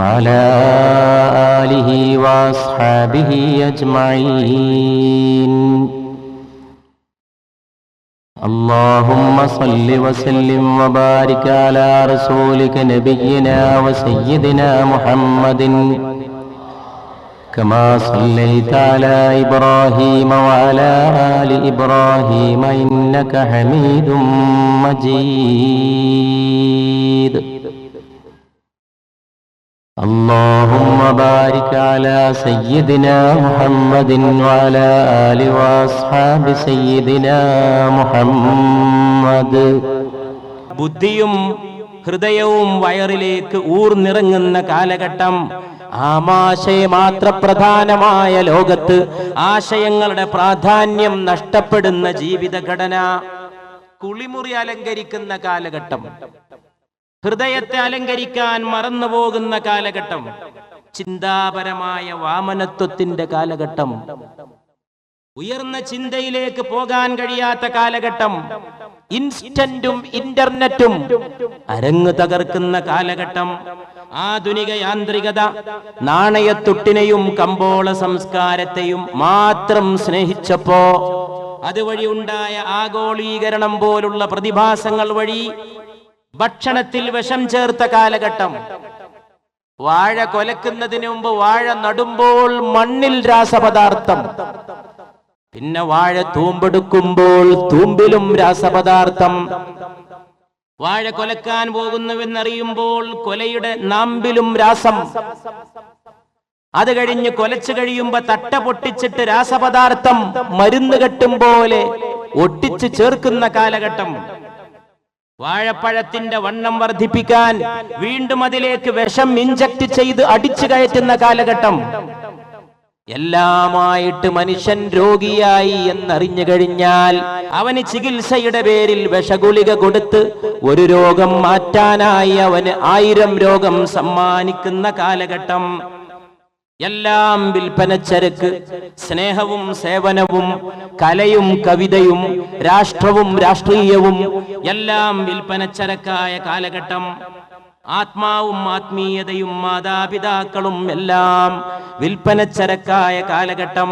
وعلى آله وأصحابه أجمعين. اللهم صل وسلم وبارك على رسولك نبينا وسيدنا محمد. كما صليت على إبراهيم وعلى آل إبراهيم إنك حميد مجيد. اللهم بارك على سيدنا محمد وعلى آل وأصحاب سيدنا محمد ബുദ്ധിയും ഹൃദയവും വയറിലേക്ക് ഊർന്നിറങ്ങുന്ന കാലഘട്ടം ആമാശയമാത്ര പ്രധാനമായ ലോകത്ത് ആശയങ്ങളുടെ പ്രാധാന്യം നഷ്ടപ്പെടുന്ന ജീവിതഘടന കുളിമുറി അലങ്കരിക്കുന്ന കാലഘട്ടം ഹൃദയത്തെ അലങ്കരിക്കാൻ മറന്നുപോകുന്ന കാലഘട്ടം ചിന്താപരമായ വാമനത്വത്തിന്റെ കാലഘട്ടം ഉയർന്ന ചിന്തയിലേക്ക് പോകാൻ കഴിയാത്ത കാലഘട്ടം ഇൻസ്റ്റന്റും ഇന്റർനെറ്റും അരങ്ങ് തകർക്കുന്ന കാലഘട്ടം ആധുനിക യാന്ത്രികത നാണയത്തുട്ടിനെയും കമ്പോള സംസ്കാരത്തെയും മാത്രം സ്നേഹിച്ചപ്പോ അതുവഴി ഉണ്ടായ ആഗോളീകരണം പോലുള്ള പ്രതിഭാസങ്ങൾ വഴി ഭക്ഷണത്തിൽ വിഷം ചേർത്ത കാലഘട്ടം. വാഴ കൊലക്കുന്നതിന് മുമ്പ് വാഴ നടുമ്പോൾ മണ്ണിൽ രാസപദാർത്ഥം. പിന്നെ വാഴ തൂമ്പെടുക്കുമ്പോൾ തൂമ്പിലും രാസപദാർത്ഥം. വാഴ കൊലക്കാൻ പോകുന്നുവെന്നറിയുമ്പോൾ കൊലയുടെ നാമ്പിലും രാസം. അത് കഴിഞ്ഞ് കൊലച്ചു കഴിയുമ്പോ തട്ട പൊട്ടിച്ചിട്ട് രാസപദാർത്ഥം മരുന്ന് കെട്ടും പോലെ ഒട്ടിച്ചു ചേർക്കുന്ന കാലഘട്ടം. വാഴപ്പഴത്തിന്റെ വണ്ണം വർദ്ധിപ്പിക്കാൻ വീണ്ടും അതിലേക്ക് വിഷം ഇഞ്ചക്ട് ചെയ്ത് അടിച്ചു കയറ്റുന്ന കാലഘട്ടം. എല്ലാമായിട്ട് മനുഷ്യൻ രോഗിയായി എന്നറിഞ്ഞു കഴിഞ്ഞാൽ അവന് ചികിത്സയുടെ പേരിൽ വിഷഗുളിക കൊടുത്ത് ഒരു രോഗം മാറ്റാനായി അവന് ആയിരം രോഗം സമ്മാനിക്കുന്ന കാലഘട്ടം. എല്ലാം വിൽപ്പനച്ചരക്ക് സ്നേഹവും സേവനവും കലയും കവിതയും രാഷ്ട്രവും രാഷ്ട്രീയവും എല്ലാം വിൽപ്പനച്ചരക്കായ കാലഘട്ടം. ആത്മാവും ആത്മീയതയും മാതാപിതാക്കളും എല്ലാം വിൽപ്പനച്ചരക്കായ കാലഘട്ടം.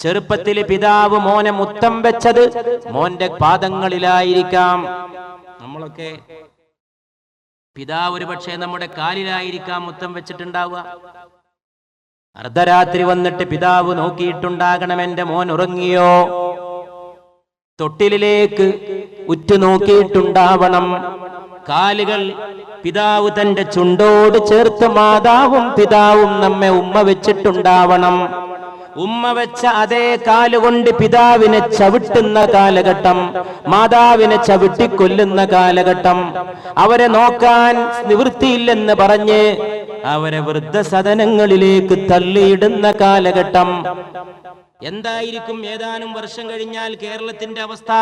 ചെറുപ്പത്തിൽ പിതാവ് മോനെ മുത്തം വെച്ചത് മോന്റെ പാദങ്ങളിലായിരിക്കാം. നമ്മളൊക്കെ പിതാവ് ഒരു പക്ഷേ നമ്മുടെ കാലിലായിരിക്കാം മുത്തം വെച്ചിട്ടുണ്ടാവുക. അർദ്ധരാത്രി വന്നിട്ട് പിതാവ് നോക്കിയിട്ടുണ്ടാകണം എന്റെ മോൻ ഉറങ്ങിയോ? തൊട്ടിലേക്ക് ഉറ്റുനോക്കിയിട്ടുണ്ടാവണം കാലുകൾ പിതാവ് തന്റെ ചുണ്ടോട് ചേർത്ത് മാതാവും പിതാവും നമ്മെ ഉമ്മ വെച്ചിട്ടുണ്ടാവണം. ഉമ്മ വെച്ച അതേ കാലുകൊണ്ട് പിതാവിനെ ചവിട്ടുന്ന കാലഘട്ടം മാതാവിനെ ചവിട്ടിക്കൊല്ലുന്ന കാലഘട്ടം. അവരെ നോക്കാൻ നിവൃത്തിയില്ലെന്ന് പറഞ്ഞ് അവരെ വൃദ്ധസദനങ്ങളിലേക്ക് തള്ളിയിടുന്ന കാലഘട്ടം. എന്തായിരിക്കും ഏതാനും വർഷം കഴിഞ്ഞാൽ കേരളത്തിന്റെ അവസ്ഥ?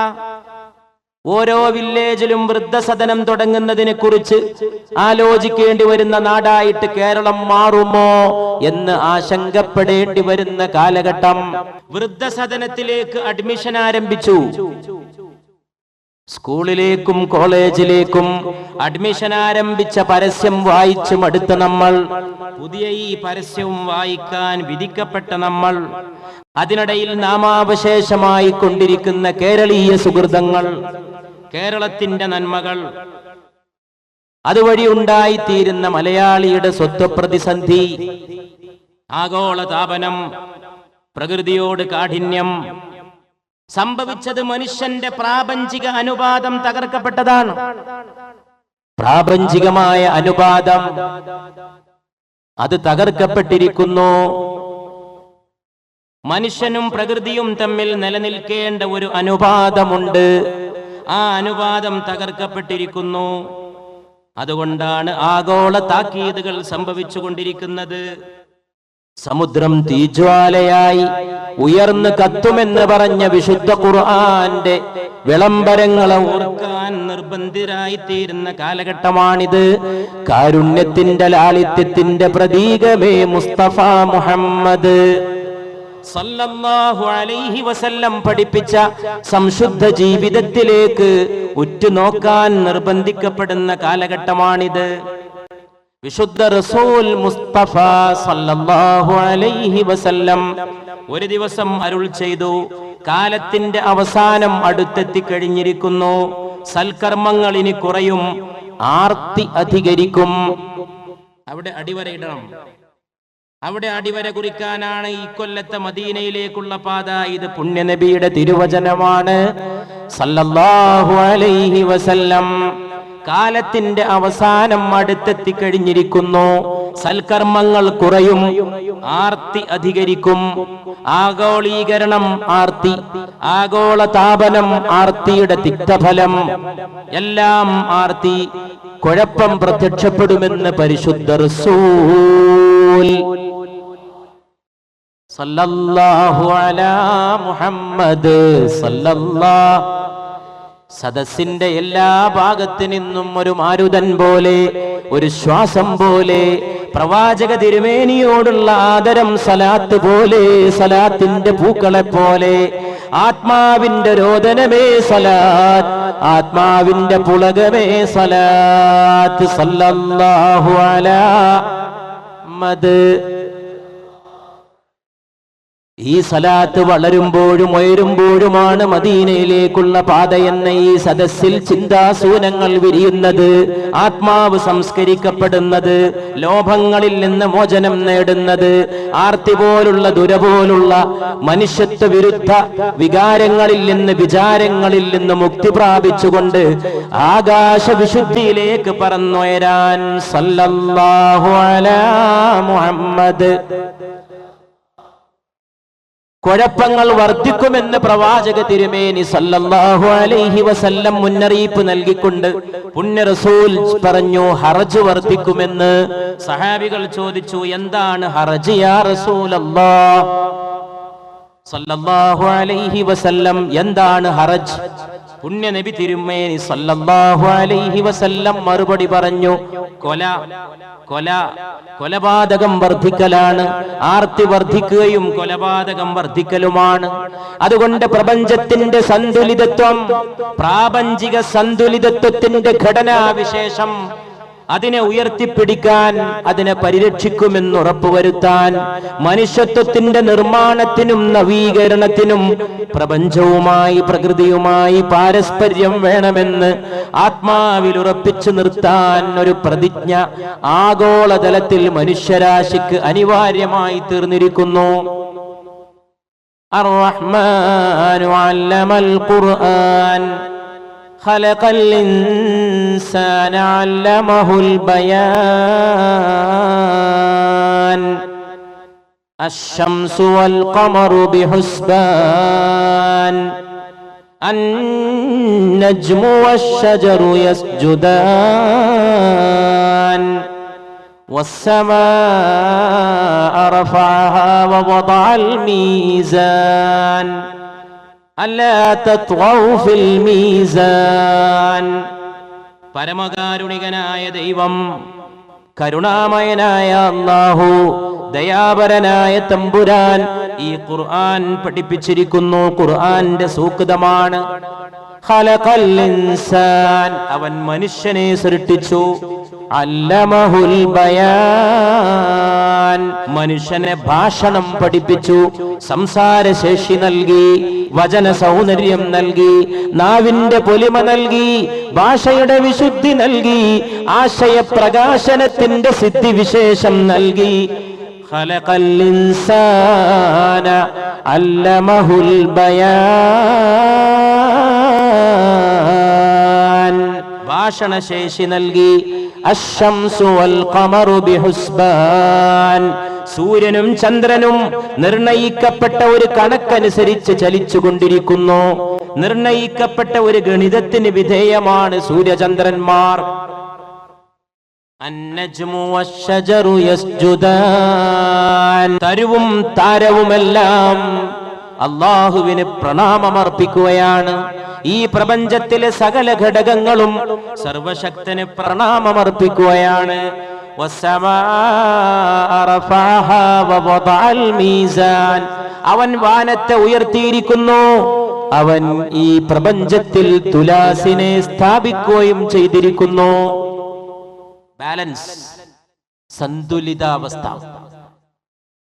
ഓരോ വില്ലേജിലും വൃദ്ധസദനം തുടങ്ങുന്നതിനെ കുറിച്ച് ആലോചിക്കേണ്ടി വരുന്ന നാടായിട്ട് കേരളം മാറുമോ എന്ന് ആശങ്കപ്പെടേണ്ടി വരുന്ന കാലഘട്ടം വൃദ്ധസദനത്തിലേക്ക് അഡ്മിഷൻ ആരംഭിച്ചു. സ്കൂളിലേക്കും കോളേജിലേക്കും അഡ്മിഷൻ ആരംഭിച്ച പരസ്യം വായിച്ചു മടുത്ത നമ്മൾ പുതിയ ഈ പരസ്യവും വായിക്കാൻ വിധിക്കപ്പെട്ട നമ്മൾ അതിനിടയിൽ നാമാവശേഷമായി കൊണ്ടിരിക്കുന്ന കേരളീയ സുഹൃതങ്ങൾ കേരളത്തിന്റെ നന്മകൾ. അതുവഴി ഉണ്ടായിത്തീരുന്ന മലയാളിയുടെ സ്വത്വപ്രതിസന്ധി ആഗോള താപനം പ്രകൃതിയോട് കാഠിന്യം. സംഭവിച്ചത് മനുഷ്യന്റെ പ്രാപഞ്ചിക അനുപാതം തകർക്കപ്പെട്ടതാണ്. പ്രാപഞ്ചികമായ അനുപാതം അത് തകർക്കപ്പെട്ടിരിക്കുന്നു. മനുഷ്യനും പ്രകൃതിയും തമ്മിൽ നിലനിൽക്കേണ്ട ഒരു അനുപാതമുണ്ട്. ആ അനുപാതം തകർക്കപ്പെട്ടിരിക്കുന്നു. അതുകൊണ്ടാണ് ആഗോള താക്കീതുകൾ സംഭവിച്ചുകൊണ്ടിരിക്കുന്നത്. സമുദ്രം തീജ്വാലയായി ഉയർന്നു കത്തുമെന്ന് പറഞ്ഞ വിശുദ്ധ ഖുർആന്റെ വിളംബരങ്ങളെ ഓർക്കാൻ നിർബന്ധിരായിത്തീരുന്ന കാലഘട്ടമാണിത്. കാരുണ്യത്തിന്റെ ലാളിത്യത്തിന്റെ പ്രതീകമേ മുസ്തഫ മുഹമ്മദ്. സല്ലല്ലാഹു അലൈഹി വസല്ലം പഠിപ്പിച്ച സംശുദ്ധ ജീവിതത്തിലേക്ക് ഉറ്റുനോക്കാൻ നിർബന്ധിക്കപ്പെടുന്ന കാലഘട്ടമാണിത്. വിശുദ്ധ റസൂൽ മുസ്തഫ സല്ലല്ലാഹു അലൈഹി വസല്ലം ഒരു ദിവസം അരുൾ ചെയ്തു കാലത്തിന്റെ അവസാനം അടുത്തെത്തി കഴിഞ്ഞിരിക്കുന്നു സൽക്കർമ്മങ്ങൾ ഇനി കുറയും ആർത്തി അധികരിക്കും. അവിടെ അടിവരയിടണം. അവിടെ അടിവര കുറിക്കാനാണ് ഈ കൊല്ലത്തെ മദീനയിലേക്കുള്ള പാത. ഇത് പുണ്യനബിയുടെ തിരുവചനമാണ്. സല്ലല്ലാഹു അലൈഹി വസല്ലം കാലത്തിന്റെ അവസാനം അടുത്തെത്തി കഴിഞ്ഞിരിക്കുന്നു. സൽക്കർമ്മങ്ങൾ കുറയും ആർത്തി അധികരിക്കും. ആഗോളീകരണം ആർത്തി ആഗോള താപനം ആർത്തിയുടെ തിക്തഫലം എല്ലാം ആർത്തി. കുഴപ്പം പ്രത്യക്ഷപ്പെടുമെന്ന് പരിശുദ്ധ റസൂൽ മുഹമ്മദ് സദസ്സിന്റെ എല്ലാ ഭാഗത്തു നിന്നും ഒരു മാരുതൻ പോലെ ഒരു ശ്വാസം പോലെ പ്രവാചക തിരുമേനിയോടുള്ള ആദരം സലാത്ത് പോലെ സലാത്തിന്റെ പൂക്കളെ പോലെ ആത്മാവിന്റെ രോദനമേ സലാത്ത് ആത്മാവിന്റെ പുളകമേ സലാത്ത് സല്ലല്ലാഹു അലാ മദ് ഈ സലാത്ത് വളരുമ്പോഴും ഉയരുമ്പോഴുമാണ് മദീനയിലേക്കുള്ള പാതയെന്ന ഈ സദസ്സിൽ ചിന്താസൂനങ്ങൾ വിരിയുന്നത് ആത്മാവ് സംസ്കരിക്കപ്പെടുന്നത് ലോഭങ്ങളിൽ നിന്ന് മോചനം നേടുന്നത് ആർത്തി പോലുള്ള ദുര പോലുള്ള മനുഷ്യത്വ വിരുദ്ധ വികാരങ്ങളിൽ നിന്ന് വിചാരങ്ങളിൽ നിന്ന് മുക്തി പ്രാപിച്ചുകൊണ്ട് ആകാശ വിശുദ്ധിയിലേക്ക് പറന്നുയരാൻ സല്ലല്ലാഹു അലാ മുഹമ്മദ്. കുഴപ്പങ്ങൾ വർദ്ധിക്കുമെന്ന് പ്രവാചക തിരുമേനി സല്ലല്ലാഹു അലൈഹി വസല്ലം മുന്നറിയിപ്പ് നൽകിക്കൊണ്ട് പുണ്യ റസൂൽ പറഞ്ഞു ഹറജ് വർദ്ധിക്കുമെന്ന് സഹാബികൾ ചോദിച്ചു എന്താണ് ഹറജ് യാ റസൂലല്ലാ? സല്ലല്ലാഹു അലൈഹി വസല്ലം എന്താണ് ഹറജ്? പുണ്യ നബി തിരുമേനി സല്ലല്ലാഹു അലൈഹി വസല്ലം മറുപടി പറഞ്ഞു കൊല കൊല കൊലപാതകം വർദ്ധിക്കലാണ് ആർത്തി വർദ്ധിക്കുകയും കൊലപാതകം വർദ്ധിക്കലുമാണ് അതുകൊണ്ട് പ്രപഞ്ചത്തിന്റെ സന്തുലിതത്വം പ്രാപഞ്ചിക സന്തുലിതത്വത്തിന്റെ ഘടനാവിശേഷം അതിനെ ഉയർത്തിപ്പിടിക്കാൻ അതിനെ പരിരക്ഷിക്കുമെന്ന് ഉറപ്പുവരുത്താൻ മനുഷ്യത്വത്തിന്റെ നിർമ്മാണത്തിനും നവീകരണത്തിനും പ്രപഞ്ചവുമായി പ്രകൃതിയുമായി പാരസ്പര്യം വേണമെന്ന് ആത്മാവിൽ ഉറപ്പിച്ചു നിർത്താൻ ഒരു പ്രതിജ്ഞ ആഗോളതലത്തിൽ മനുഷ്യരാശിക്ക് അനിവാര്യമായി തീർന്നിരിക്കുന്നു الرحمن علم القرآن خلق الإنسان علمه البيان. الشمس والقمر بحسبان. النجم والشجر يسجدان. والسماء رفعها ووضع الميزان. ألا تطغوا في الميزان. പരമകാരുണികനായ ദൈവം കരുണാമയനായ അള്ളാഹു ദയാപരനായ തമ്പുരാൻ ഈ ഖുർആൻ പഠിപ്പിച്ചിരിക്കുന്നു. ഖുർആന്റെ സൂക്തമാണ്. അവൻ മനുഷ്യനെ സൃഷ്ടിച്ചു. അല്ലമഹുൽ ബയാൻ. ഭഗവാൻ മനുഷ്യനെ ഭാഷണം പഠിപ്പിച്ചു സംസാരശേഷി നൽകി വചന സൗന്ദര്യം നൽകി നാവിന്റെ പൊലിമ നൽകി ഭാഷയുടെ വിശുദ്ധി നൽകി ആശയപ്രകാശനത്തിന്റെ സിദ്ധിവിശേഷം നൽകി. ഖലഖൽ ഇൻസാന അല്ലമഹുൽ ബയാ നൽകി. അശംസു ഖമറു ബിഹുസ്ബാൻ. സൂര്യനും ചന്ദ്രനും നിർണയിക്കപ്പെട്ട ഒരു കണക്കനുസരിച്ച് ചലിച്ചുകൊണ്ടിരിക്കുന്നു. നിർണയിക്കപ്പെട്ട ഒരു ഗണിതത്തിന് വിധേയമാണ് സൂര്യചന്ദ്രന്മാർ. തരുവും താരവുമെല്ലാം അള്ളാഹുവിന് പ്രണാമമർപ്പിക്കുകയാണ്. ഈ പ്രപഞ്ചത്തിലെ സകല ഘടകങ്ങളും സർവശക്തന് പ്രണാമമർപ്പിക്കുകയാണ്. അവൻ വാനത്തെ ഉയർത്തിയിരിക്കുന്നു. അവൻ ഈ പ്രപഞ്ചത്തിൽ തുലാസിനെ സ്ഥാപിക്കുകയും ചെയ്തിരിക്കുന്നു. ബാലൻസ് സന്തുലിതാവസ്ഥ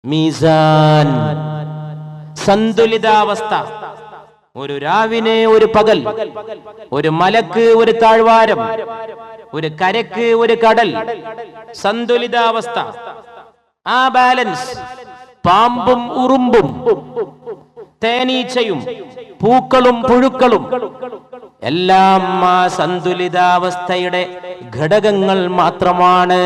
മീസാൻ. സന്തുലിതാവസ്ഥ. ഒരു രാവിനെ ഒരു പകൽ ഒരു മലക്ക് ഒരു താഴ്വാരം ഒരു കരക്ക് ഒരു കടൽ. സന്തുലിതാവസ്ഥ. ആ ബാലൻസ് പാമ്പും ഉറുമ്പും തേനീച്ചയും പൂക്കളും പുഴുക്കളും എല്ലാം ആ സന്തുലിതാവസ്ഥയുടെ ഘടകങ്ങൾ മാത്രമാണ്.